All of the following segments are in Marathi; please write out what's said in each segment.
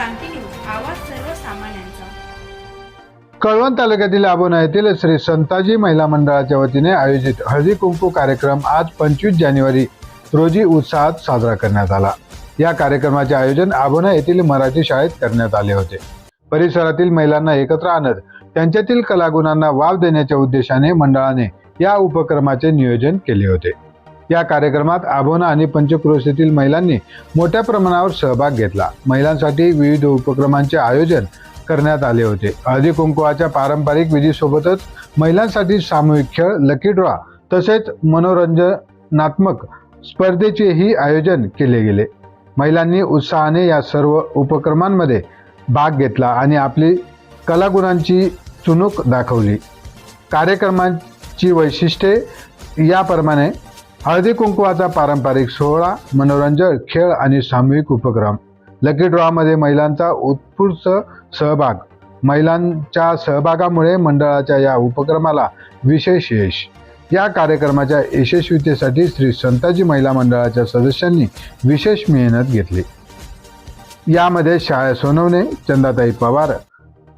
क्रांती न्यूज आवाज सर्वसामान्यांचा. कळवण तालुक्यातील आबोना येथील श्री संताजी महिला मंडळाच्या वतीने आयोजित हळदी कुंकू कार्यक्रम आज पंचवीस जानेवारी रोजी उत्साहात साजरा करण्यात आला. या कार्यक्रमाचे आयोजन आबोना येथील मराठी शाळेत करण्यात आले होते. परिसरातील महिलांना एकत्र आणत त्यांच्यातील कलागुणांना वाव देण्याच्या उद्देशाने मंडळाने या उपक्रमाचे नियोजन केले होते. या कार्यक्रमात आभोना आणि पंचक्रोशीतील महिलांनी मोठ्या प्रमाणावर सहभाग घेतला. महिलांसाठी विविध उपक्रमांचे आयोजन करण्यात आले होते. हळदी कुंकवाच्या पारंपरिक विधीसोबतच महिलांसाठी सामूहिक खेळ लकी ड्रॉ तसेच मनोरंजनात्मक स्पर्धेचेही आयोजन केले गेले. महिलांनी उत्साहाने या सर्व उपक्रमांमध्ये भाग घेतला आणि आपली कलागुणांची चुणूक दाखवली. कार्यक्रमांची वैशिष्ट्ये याप्रमाणे हळदी कुंकवाचा पारंपरिक सोहळा मनोरंजन खेळ आणि सामूहिक उपक्रम. लकी ड्रॉमध्ये महिलांचा उत्स्फूर्त सहभाग. महिलांच्या सहभागामुळे मंडळाच्या या उपक्रमाला विशेष यश. या कार्यक्रमाच्या यशस्वीतेसाठी श्री संताजी महिला मंडळाच्या सदस्यांनी विशेष मेहनत घेतली. यामध्ये शाळा सोनवणे चंदाताई पवार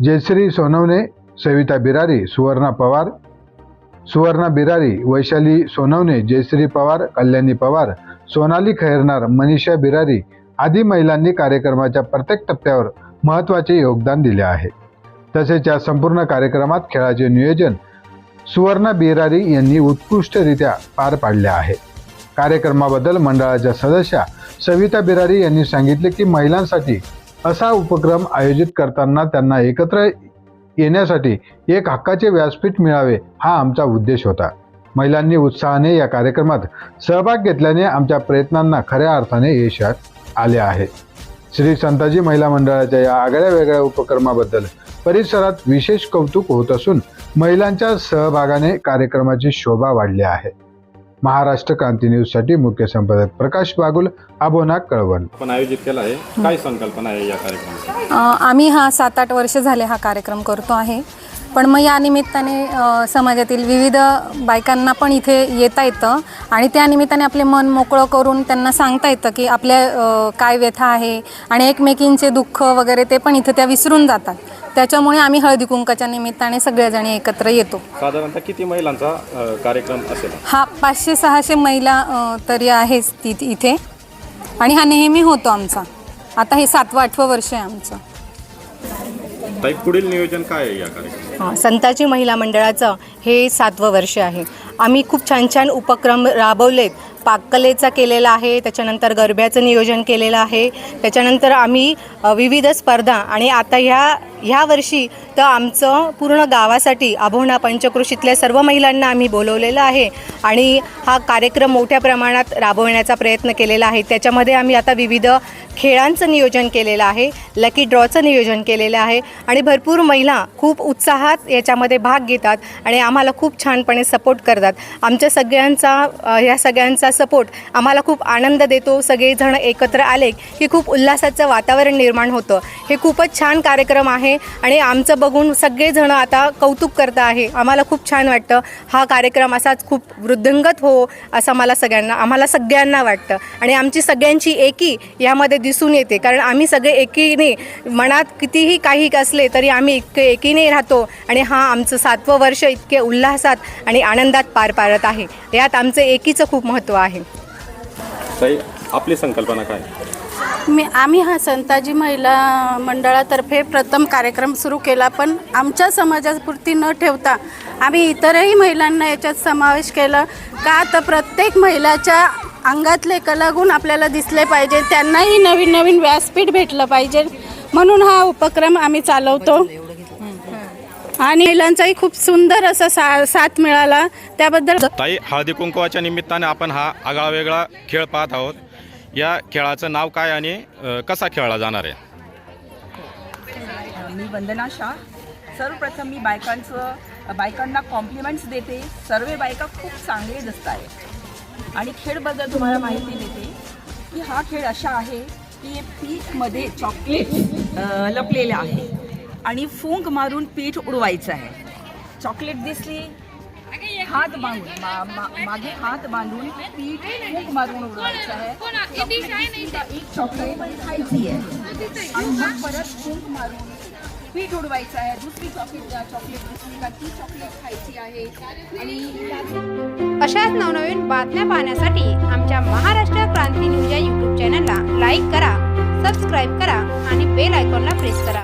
जयश्री सोनवणे सविता बिरारी सुवर्णा पवार सुवर्णा बिरारी वैशाली सोनवणे जयश्री पवार कल्याणी पवार सोनाली खैरनार मनीषा बिरारी आदी महिलांनी कार्यक्रमाच्या प्रत्येक टप्प्यावर महत्त्वाचे योगदान दिले आहे. तसेच या संपूर्ण कार्यक्रमात खेळाचे नियोजन सुवर्णा बिरारी यांनी उत्कृष्टरित्या पार पाडले आहे. कार्यक्रमाबद्दल मंडळाच्या सदस्या सविता बिरारी यांनी सांगितले की महिलांसाठी असा उपक्रम आयोजित करताना त्यांना एकत्र येण्यासाठी एक हक्काचे व्यासपीठ मिळावे हा आमचा उद्देश होता. महिलांनी उत्साहाने या कार्यक्रमात सहभाग घेतल्याने आमच्या प्रयत्नांना खऱ्या अर्थाने यशात आले आहे. श्री संताजी महिला मंडळाच्या या आगळ्या वेगळ्या उपक्रमाबद्दल परिसरात विशेष कौतुक होत असून महिलांच्या सहभागाने कार्यक्रमाची शोभा वाढली आहे. महाराष्ट्र क्रांती न्यूजसाठी मुख्य संपादक प्रकाश बागुल आबोना कळवण. आपण आयोजित केला आहे. काय संकल्पना आहे या कार्यक्रमाची? अ, आम्ही हा सात आठ वर्ष झाले हा कार्यक्रम करतो आहे. पण मग या निमित्ताने अ, समाजातील विविध बायकांना पण इथे येता येतं. आणि त्या निमित्ताने आपले मन मोकळं करून त्यांना सांगता येतं की आपल्या अ, काय व्यथा आहे आणि एकमेकींचे दुःख वगैरे ते पण इथे त्या विसरून जातात. त्याच्यामुळे आम्ही हळदी कुंकाच्या निमित्ताने सगळेजणी एकत्र येतो. साधारणतः किती महिलांचा अ, कार्यक्रम असेल? हा पाचशे सहाशे महिला अ, तरी आहेच ति इथे. आणि हा नेहमी होतो आमचा. आता हे सातवं आठवं वर्ष आहे आमचं. ताई पुढील नियोजन काय आहे या कार्यक्रमात? हां संताजी महिला मंडळाचं हे सातवं वर्ष आहे. आम्ही खूप छान छान उपक्रम राबवलेत. पाककलेचा केलेला आहे त्याच्यानंतर गरब्याचं नियोजन केलेलं आहे. त्याच्यानंतर आम्ही अ, विविध स्पर्धा आणि आता ह्या ह्या वर्षी तर आमचं पूर्ण गावासाठी आभोणा पंचकृषीतल्या सर्व महिलांना आम्ही बोलवलेलं आहे. आणि हा कार्यक्रम मोठ्या प्रमाणात राबवण्याचा प्रयत्न केलेला आहे. त्याच्यामध्ये आम्ही आता विविध खेळांचं नियोजन केलेलं आहे. लकी ड्रॉचं नियोजन केलेलं आहे. आणि भरपूर महिला खूप उत्साहात याच्यामध्ये भाग घेतात आणि आम्हाला खूप छानपणे सपोर्ट करतात. आमच्या सगळ्यांचा ह्या सगळ्यांचा सपोर्ट आम्हाला खूप आनंद देतो. सगळेजण एकत्र आले की खूप उल्हासाचं वातावरण निर्माण होतं. हे खूपच छान कार्यक्रम आहे. आणि आमचं बघून सगळेजण आता कौतुक करत आहे. आम्हाला खूप छान वाटतं. हा कार्यक्रम असाच खूप वृद्धंगत हो असं मला सगळ्यांना आम्हाला सगळ्यांना वाटतं. आणि आमची सगळ्यांची एकी यामध्ये दिसून येते. कारण आम्ही सगळे एकीने मनात कितीही काही असले तरी आम्ही इतके एकीने राहतो आणि हा आमचं सातवं वर्ष इतके उल्हासात आणि आनंदात पार पाडत आहे. यात आमचं एकीचं खूप महत्त्व आहे. आपली संकल्पना काय? मी आम्ही हा संताजी महिला मंडळातर्फे प्रथम कार्यक्रम सुरू केला पण आमच्या समाजापुरती न ठेवता आम्ही इतरही महिलांना याच्यात समावेश केला का तर प्रत्येक महिलाच्या अंगातले कलागुण आपल्याला दिसले पाहिजे त्यांनाही नवीन नवीन व्यासपीठ भेटलं पाहिजे म्हणून हा उपक्रम आम्ही चालवतो. आणि महिलांचाही खूप सुंदर असा सा साथ मिळाला त्याबद्दल ताई हळदी कुंकवाच्या निमित्ताने आपण हा आगळा वेगळा खेळ पाहत आहोत. या खेळाचं नाव काय आणि अ, कसा खेळला जाणार आहे? मी वंदना शाह. सर्वप्रथम मी बायकांचं बायकांना कॉम्प्लिमेंट्स देते. सर्व बायका खूप चांगले दिसत आहेत आणि खेळबद्दल तुम्हाला माहिती देते की हा खेळ असा आहे की पीठमध्ये चॉकलेट अ, आहे. आणि फुंक मारून पीठ उडवायचं आहे. चॉकलेट दिसली हात बांधून मा, मा, मागे हात बांधून पीठ खूप मारून उडवायचं आहे. एक चॉकलेट खायची आहे. आणि मग परत खूप मारून पीठ उडवायचं आहे. दुसरी चॉकलेट चॉकलेट दुसरी का ती चॉकलेट खायची आहे. आणि अशाच नवनवीन बातम्या पाहण्यासाठी आमच्या महाराष्ट्र क्रांती न्यूज या यूट्यूब चॅनलला लाईक करा सबस्क्राईब करा आणि बेल आयकॉनला प्रेस करा.